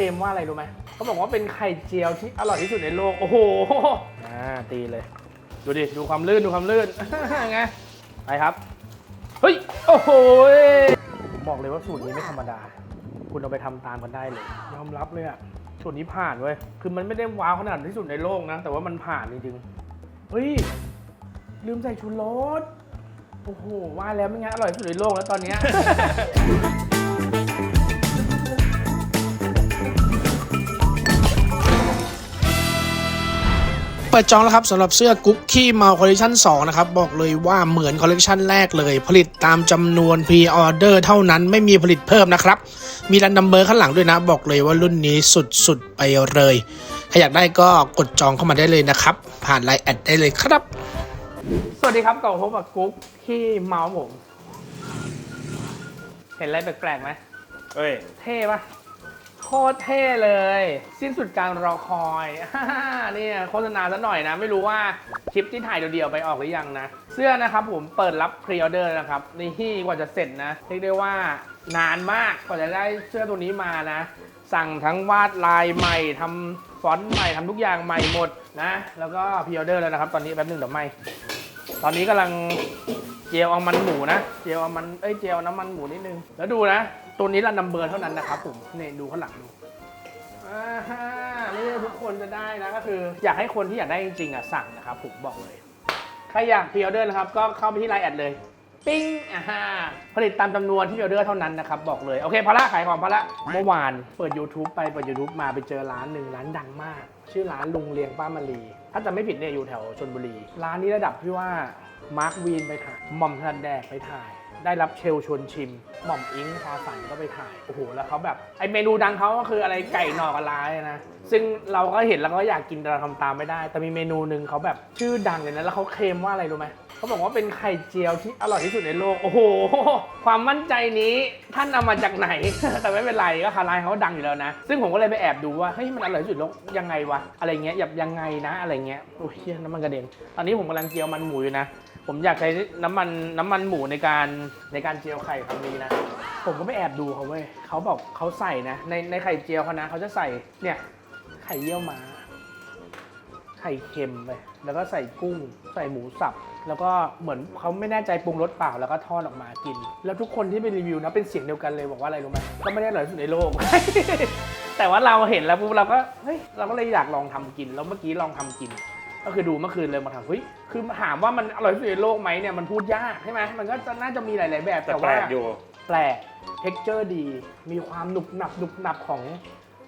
ลมว่าอะไรรู้ไหมเขาบอกว่าเป็นไข่เจียวที่อร่อยที่สุดในโลก โอ้โหอ่าตีเลย ดูดิ ดูความลื่น ดูความลื่น ไง ไปครับ เฮ้ย โอ้โหผมบอกเลยว่าสูตรนี้ไม่ธรรมดา คุณเอาไปทำตามกันได้เลย ยอมรับเลยอะสูตรนี้ผ่านเว้ย คือมันไม่ได้ว้าวขนาดที่สุดในโลกนะ แต่ว่ามันผ่านจริงๆ เฮ้ย ลืมใส่ชูรส โอ้โห ว่าแล้วไม่งั้นอร่อยที่สุดในโลกแล้วตอนเนี้ย เปิดจองแล้วครับสำหรับเสื้อกุ๊กขี้เมาคอลเลคชัน2นะครับ บอกเลยว่าเหมือนคอลเลคชันแรกเลย ผลิตตามจำนวนพรีออเดอร์เท่านั้นไม่มีผลิตเพิ่มนะครับ มีรันนัมเบอร์ข้างหลังด้วยนะ บอกเลยว่ารุ่นนี้สุดๆ ไปเลยใครอยากได้ก็กดจองเข้ามาได้เลยนะครับ ผ่านไลน์แอดได้เลยครับ สวัสดีครับกลับมาพบกับกุ๊กที่เมาส์ผม เห็นอะไรแปลกๆไหมเอ้ย เท่ปะ โคตรเท่เลย สิ้นสุดการรอคอยเนี่ยโฆษณาซะหน่อยนะ ไม่รู้ว่าคลิปที่ถ่ายเดียวๆไปออกหรือยังนะ เสื้อนะครับผมเปิดรับพรีออเดอร์นะครับนี่กว่าจะเสร็จนะเรียกได้ว่านานมากกว่าจะได้เสื้อตัวนี้มานะ สั่งทั้งวาดลายใหม่ทำฟอนต์ใหม่ทำทุกอย่างใหม่หมดนะ แล้วก็พรีออเดอร์แล้วนะครับ ตอนนี้แป๊บนึงเดี๋ยวไม่ตอนนี้กำลังเจียวเอามันหมูนะ เจียวเอามันเอ้ยเจียวน้ำมันหมูนิดนึง แล้วดูนะ ตัวนี้รันนัมเบอร์เท่านั้นนะครับผมนี่ดูข้างหลังดูอ่าฮะไม่ใช่ทุกคนจะได้นะก็คือ อยากให้คนที่อยากได้จริงๆอะสั่งนะครับผมบอกเลย ใครอยากพรีออเดอร์นะครับ ก็เข้าไปที่ไลน์แอดเลย ปิ้งอ่าฮะผลิตตามจำนวนที่พรีออเดอร์เท่านั้นนะครับบอกเลย โอเคพอละขายของพอละเมื่อวานเปิด YouTube ไปเปิด YouTube มาไปเจอร้านหนึ่งร้านดังมาก ชื่อร้านลุงเลียงป้ามารีถ้าจะไม่ผิดเนี่ยอยู่แถวชนบุรี ร้านนี้ระดับที่ว่ามาร์ควีนไปถ่ายหม่อมถนัดแดกไปถ่าย ได้รับเชลชวนชิม หม่อมอิงพาสันก็ไปถ่าย โอ้โห แล้วเขาแบบ ไอเมนูดังเขาก็คืออะไรไก่หน่อกระลายนะ ซึ่งเราก็เห็นแล้วก็อยากกินแต่เราทำตามไม่ได้ แต่มีเมนูหนึ่งเขาแบบชื่อดังเลยนะ แล้วเขาเคลมว่าอะไรรู้ไหม เขาบอกว่าเป็นไข่เจียวที่อร่อยที่สุดในโลก โอ้โห ความมั่นใจนี้ท่านเอามาจากไหน แต่ไม่เป็นไรก็คาร้านเขาดังอยู่แล้วนะ ซึ่งผมก็เลยไปแอบดูว่า เฮ้ย มันอร่อยที่สุดโลกยังไงวะ อะไรเงี้ยแบบยังไงนะ อะไรเงี้ย โอ้ยน้ำมันกระเด็น ตอนนี้ผมกำลังเจียวมันหมูอยู่นะ ผมอยากใช้น้ำมันน้ำมันหมูในการในการเจียวไข่ครั้งนี้นะ ผมก็ไปแอบดูเขาเว้ยเขาบอกเขาใส่นะ ในในไข่เจียวเขานะเขาจะใส่เนี่ย ไข่เยี่ยวม้า ไข่เค็มไปแล้วก็ใส่กุ้ง ใส่หมูสับ แล้วก็เหมือนเขาไม่แน่ใจปรุงรสเปล่าแล้วก็ทอดออกมากิน แล้วทุกคนที่ไปรีวิวนะเป็นเสียงเดียวกันเลยบอกว่าอะไรรู้ไหมก็ไม่ได้อร่อยที่สุดในโลก แต่ว่าเราเห็นแล้วปุ๊บเราก็เฮ้ยเราก็เลยอยากลองทำกิน แล้วเมื่อกี้ลองทำกิน ก็คือดูเมื่อคืนเลยมาทำเฮ้ยคือถามว่ามันอร่อยที่สุดในโลกไหมเนี่ยมันพูดยากใช่ไหมมันก็จะน่าจะมีหลาย ๆ แบบแต่แต่แปลว่ากอยู่ แปลกเท็กเจอร์ดี มีความหนุบหนับหนุบหนับของ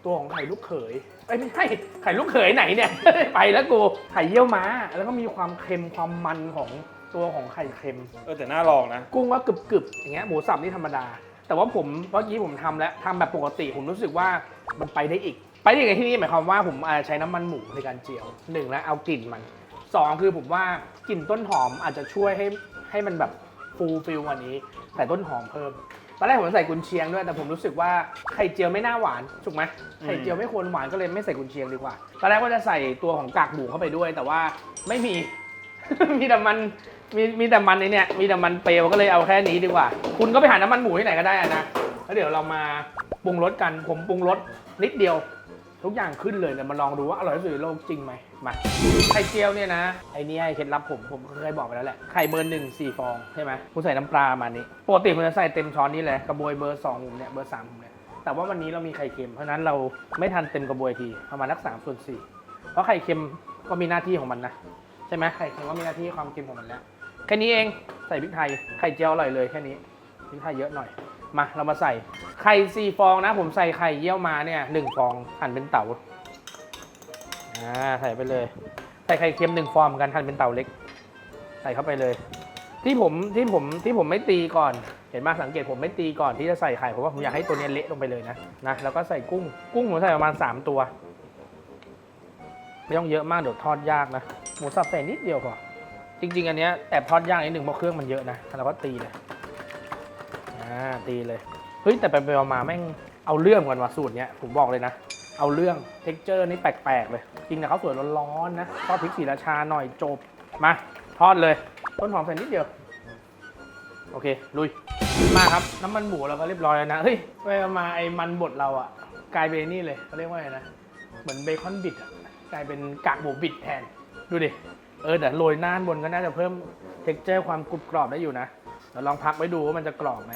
ตัวของไข่ลูกเขยเอ้ยไม่ใช่ไข่ลูกเขยไหนเนี่ย ไปแล้วกูไข่เยี่ยวม้า แล้วก็มีความเค็มความมันของตัวของไข่เค็ม เออแต่น่าลองนะ กุ้งก็กรึบกรึบๆอย่างเงี้ยหมูสับนี่ธรรมดา แต่ว่าผมเมื่อกี้ผมทำแล้วทำแบบปกติผมรู้สึกว่ามันไปได้อีก ไปได้อีกในที่นี้หมายความว่าผมอ่าใช้น้ำมันหมูในการเจียวหนึ่งแล้วเอากลิ่นมันสองคือผมว่ากลิ่นต้นหอมอาจจะช่วยให้ให้มันแบบฟูลฟิลกว่านี้ใส่ต้นหอมเพิ่มตอนแรกผมใส่กุนเชียงด้วย แต่ผมรู้สึกว่าไข่เจียวไม่น่าหวานถูกไหมอืมไข่เจียวไม่ควรหวานก็เลยไม่ใส่กุนเชียงดีกว่าตอนแรกว่าจะใส่ตัวของกากหมูเข้าไปด้วย แต่ว่าไม่มี มีแต่มันมีมีแต่มันในเนี่ยมีแต่มันเปลวก็เลยเอาแค่นี้ดีกว่า คุณก็ไปหาน้ำมันหมูที่ไหนก็ได้อะนะแล้วเดี๋ยวเรามาปรุงรสกันผมปรุงรสนิดเดียว ทุกอย่างขึ้นเลยเดี๋ยวมาลองดูว่าอร่อยที่สุดในโลกจริงไหมมาไข่เจียวเนี่ยนะไอ้นี่ให้เคล็ดลับผมผมเคยบอกไปแล้วแหละไข่เบอร์หนึ่งสี่ฟองใช่ไหมคุณใส่น้ำปลามานี้ปกติคุณจะใส่เต็มช้อนนี้เลยกระบวยเบอร์สองผมเนี่ยเบอร์สามผมเนี่ยแต่ว่าวันนี้เรามีไข่เค็มเพราะนั้นเราไม่ทันเต็มกระบวยทีประมาณนักสามส่วนสี่เพราะไข่เค็มก็มีหน้าที่ของมันนะใช่ไหมไข่เค็มก็มีหน้าที่ความเค็มของมันแล้วแค่นี้เองใส่พริกไทยไข่เจียวอร่อยเลยแค่นี้พริกไทยเยอะหน่อย มาเรามาใส่ไข่สี่ฟองนะ ผมใส่ไข่เยี่ยวมาเนี่ยหนึ่งฟองหั่นเป็นเต๋าอ่าใส่ไปเลย ใส่ไข่เค็มหนึ่งฟองเหมือนกันหั่นเป็นเต๋าเล็ก ใส่เข้าไปเลย ที่ผมที่ผมที่ผมไม่ตีก่อน เห็นไหมสังเกตผมไม่ตีก่อนที่จะใส่ไข่เพราะว่าผมอยากให้ตัวนี้เละลงไปเลยนะนะแล้วก็ใส่กุ้งกุ้งผมใส่ประมาณ 3 ตัวไม่ต้องเยอะมากเดี๋ยวทอดยากนะหมูสับใส่นิดเดียวพอจริง ๆ อันเนี้ยแอบทอดยากนิดหนึ่งเพราะเครื่องมันเยอะนะเราก็ตีเลย ตีเลย เฮ้ยแต่ไปไปมาแม่งเอาเรื่องกันว่ะสูตรเนี้ยผมบอกเลยนะ เอาเรื่องเท็กเจอร์นี่แปลกๆเลยกิงนกับข้าสวยร้อนๆนะทอดพริกสีราชาหน่อยจบ มาทอดเลย ต้นหอมใส่นิดเดียว โอเค ลุย มาครับ น้ำมันหมูเราก็เรียบร้อยแล้วนะ เฮ้ยไปมาไอ้มันบดเราอะกลายเป็นนี่เลยเขาเรียกว่าอะไรนะ เหมือนเบคอนบิดอะกลายเป็นกากหมูบิดแทน ดูดิ เออแต่โรยหน้าบนก็น่าจะเพิ่มเท็กเจอร์ความกรุบกรอบได้อยู่นะเดี๋ยวลองพักไว้ดูว่ามันจะกรอบไหม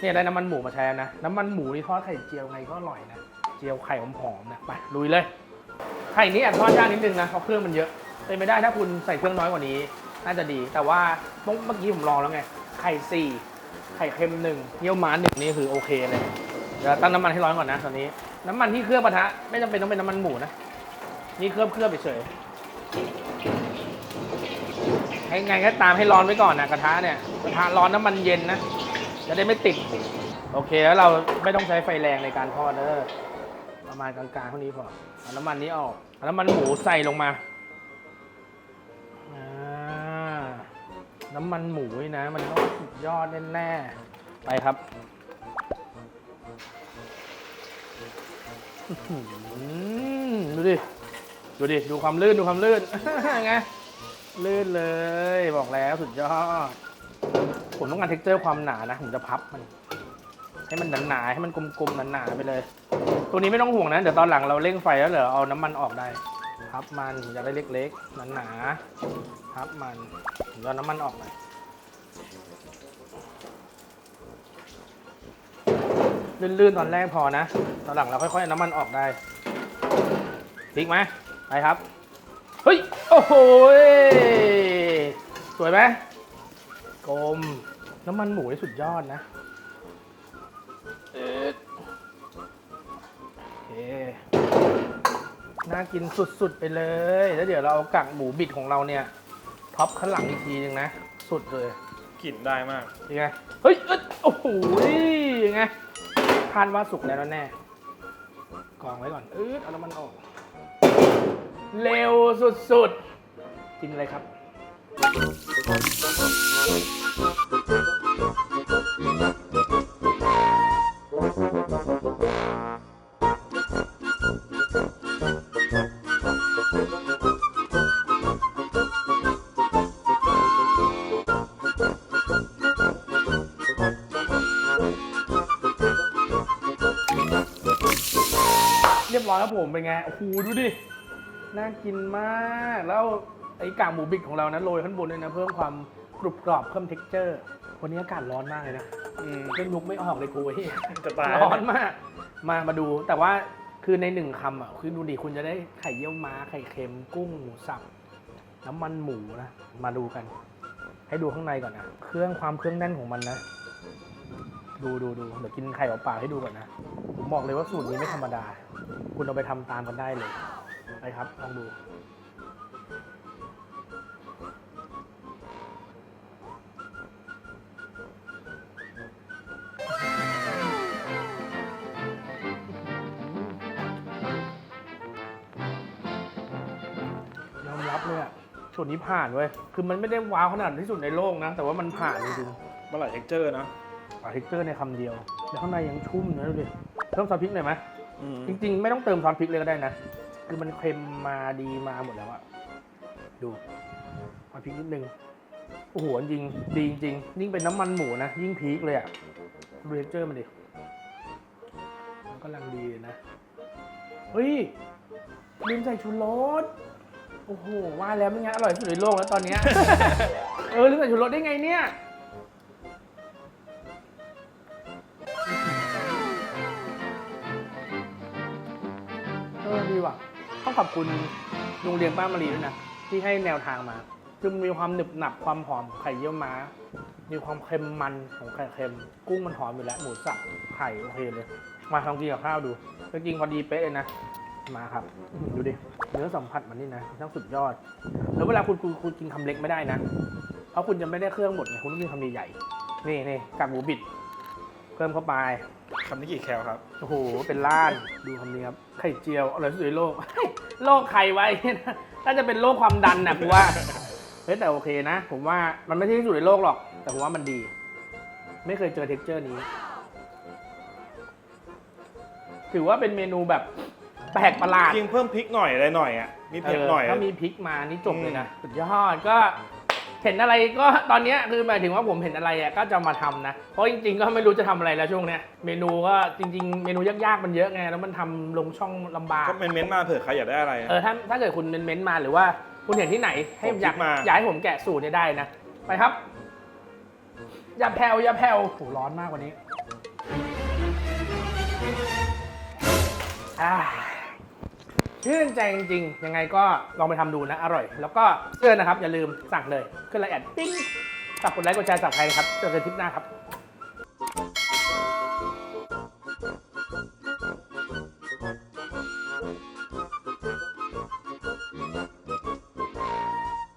เนี่ยได้น้ำมันหมูมาใช้นะ น้ำมันหมูนี่ทอดไข่เจียวไงก็อร่อยนะ เจียวไข่หอมๆนะ ไปลุยเลย ไข่นี้แอบทอดยากนิดนึงนะเพราะเครื่องมันเยอะเป็นไม่ได้ถ้าคุณใส่เครื่องน้อยกว่านี้ น่าจะดี แต่ว่าเมื่อกี้ผมลองแล้วไง ไข่สี่ไข่เค็มหนึ่งเยี่ยวม้าหนึ่งนี่คือโอเคเลย เดี๋ยวตั้งน้ำมันให้ร้อนก่อนนะตอนนี้ น้ำมันที่เครื่องปะทะไม่จำเป็นต้องเป็นน้ำมันหมูนะ นี่เคลือบเคลือบเฉยๆให้ไงก็ตามให้ร้อนไว้ก่อนนะกระทะเนี่ยกระทะร้อนน้ำมันเย็นนะ จะได้ไม่ติด โอเคแล้วเราไม่ต้องใช้ไฟแรงในการทอดเด้อประมาณกลางๆเท่านี้พอเอาน้ำมันนี้ออกเอาน้ำมันหมูใส่ลงมาอ่าน้ำมันหมูนะ มันต้องสุดยอดแน่ๆไปครับดูดิ ดูดิ ดูความลื่น ดูความลื่นไงลื่นเลย บอกแล้วสุดยอด ผมต้องการเท็กเจอร์ความหนานะผมจะพับมัน ให้มันหนาๆให้มันกลมๆหนาๆไปเลย ตัวนี้ไม่ต้องห่วงนะ เดี๋ยวตอนหลังเราเร่งไฟแล้วเดี๋ยวเอาน้ำมันออกได้พับมันผมอยากได้เล็กๆหนาๆพับมันผมจะเอาน้ำมันออกหน่อยลื่นๆตอนแรกพอนะ ตอนหลังเราค่อยๆน้ำมันออกได้พลิกไหมไปครับ เฮ้ย โอ้โห สวยไหม กลม น้ำมันหมูนี่สุดยอดนะเอ๊ะโอเคน่ากินสุดๆไปเลย แล้วเดี๋ยวเราเอากากหมูบิดของเราเนี่ยท็อปข้างหลังอีกทีนึงนะ สุดเลยกลิ่นได้มาก ยังไง เฮ้ยเอ้ยโอ้โหยังไงคาดว่าสุกแล้วแน่กองไว้ก่อนเออเอาน้ำมันออก เร็วสุดๆกินเลยครับ เรียบร้อยครับผมเป็นไง โอ้โห ดูดิ น่ากินมาก แล้ว ไอ้กากหมูบิดของเรานะโรยข้างบนเลยนะ เพิ่มความกรุบกรอบเพิ่มเท็กเจอร์ วันนี้อากาศร้อนมากเลยนะอืมเล่นลุกไม่ออกเลยกูเฮียจะตายร้อนมาก มามาดูแต่ว่าคือในหนึ่งคำอะคือดูดิคุณจะได้ไข่เยี่ยวม้าไข่เค็มกุ้งหมูสับน้ำมันหมูนะมาดูกัน ให้ดูข้างในก่อนนะเครื่องความเครื่องแน่นของมันนะดูดูดูเดี๋ยวกินไข่เปล่าๆให้ดูก่อนนะผมบอกเลยว่าสูตรนี้ไม่ธรรมดา คุณเอาไปทำตามกันได้เลยไปครับลองดู ยอมรับเลยอะสูตรนี้ผ่านเว้ย คือมันไม่ได้ว้าวขนาดที่สุดในโลกนะ แต่ว่ามันผ่านจริงๆเมื่อไหร่เท็กเจอร์นะปาเทคเจอร์ในคำเดียว แล้วข้างในยังชุ่มนะดูดิ เพิ่มซอสพริกหน่อยไหม อืมจริงๆ ไม่ต้องเติมซอสพริกเลยก็ได้นะ คือมันเค็มมาดีมาหมดแล้วอะดูซอสพริกนิดนึง โอ้โหจริงดีจริงยิ่งเป็นน้ำมันหมูนะ ยิ่งพีคเลยอะดูเทคเจอร์มันดิ มันกำลังดีเลยนะ เฮ้ยลืมใส่ชูรส โอ้โห ว่าแล้วไม่งั้นอร่อยที่สุดในโลกแล้วตอนเนี้ย เออลืมใส่ชูรสได้ไงเนี่ย เออดีว่ะ ต้องขอบคุณลุงเลี้ยงป้ามารีด้วยนะ ที่ให้แนวทางมา คือมันมีความหนึบหนับความหอมของไข่เยี่ยวม้า มีความเค็มมันของไข่เค็ม กุ้งมันหอมอยู่แล้ว หมูสับไข่โอเคเลย มาลองกินกับข้าวดูจริงๆพอดีเป๊ะเลยนะ มาครับอื้อหือดูดิ เนื้อสัมผัสมันนี่นะช่างสุดยอด แล้วเวลาคุณคุณคุณกินคำเล็กไม่ได้นะ เพราะคุณจะไม่ได้เครื่องหมดไงคุณต้องกินคำใหญ่ๆนี่นี่กากหมูบิด เพิ่มเข้าไป คำนี้กี่แคลครับ โอ้โห เป็นล้าน ดูคำนี้ครับ ไข่เจียว อร่อยที่สุดในโลกโรคไข่ไว้น่าจะเป็นโรคความดันนะกูว่า เฮ้ยแต่โอเคนะ ผมว่ามันไม่ใช่ที่สุดในโลกหรอก แต่ผมว่ามันดี ไม่เคยเจอเท็กเจอร์นี้ ถือว่าเป็นเมนูแบบแปลกประหลาดจริงเพิ่มพริกหน่อยอะไรหน่อยอะมีเผ็ดหน่อย ถ้ามีพริกมานี่จบเลยนะสุดยอดก็เทเห็นอะไรก็ตอนเนี้ยคือหมายถึงว่าผมเห็นอะไรอะก็จะมาทำนะ เพราะจริง ๆ ก็ไม่รู้จะทำอะไรแล้วช่วงเนี้ยเมนูก็จริง ๆ เมนูยากๆมันเยอะไงแล้วมันทำลงช่องลำบากก็เม้นๆมาเผื่อใครอยากได้อะไรเออถ้าถ้าเกิดคุณเม้นต์มาหรือว่าคุณเห็นที่ไหนให้ผมอยากคิดมาอยากให้ผมแกะสูตรเนี่ยได้นะไปครับอย่าแผ่วอย่าแผ่วโหร้อนมากกว่านี้อ่า ชื่นใจจริงๆ ยังไงก็ลองไปทำดูนะ อร่อย แล้วก็เสื้อนะครับ อย่าลืมสั่งเลย ขึ้นไลน์แอดปิ้งฝากกดไลค์กดแชร์สับใครนะครับ เจอกันทริปหน้าครับ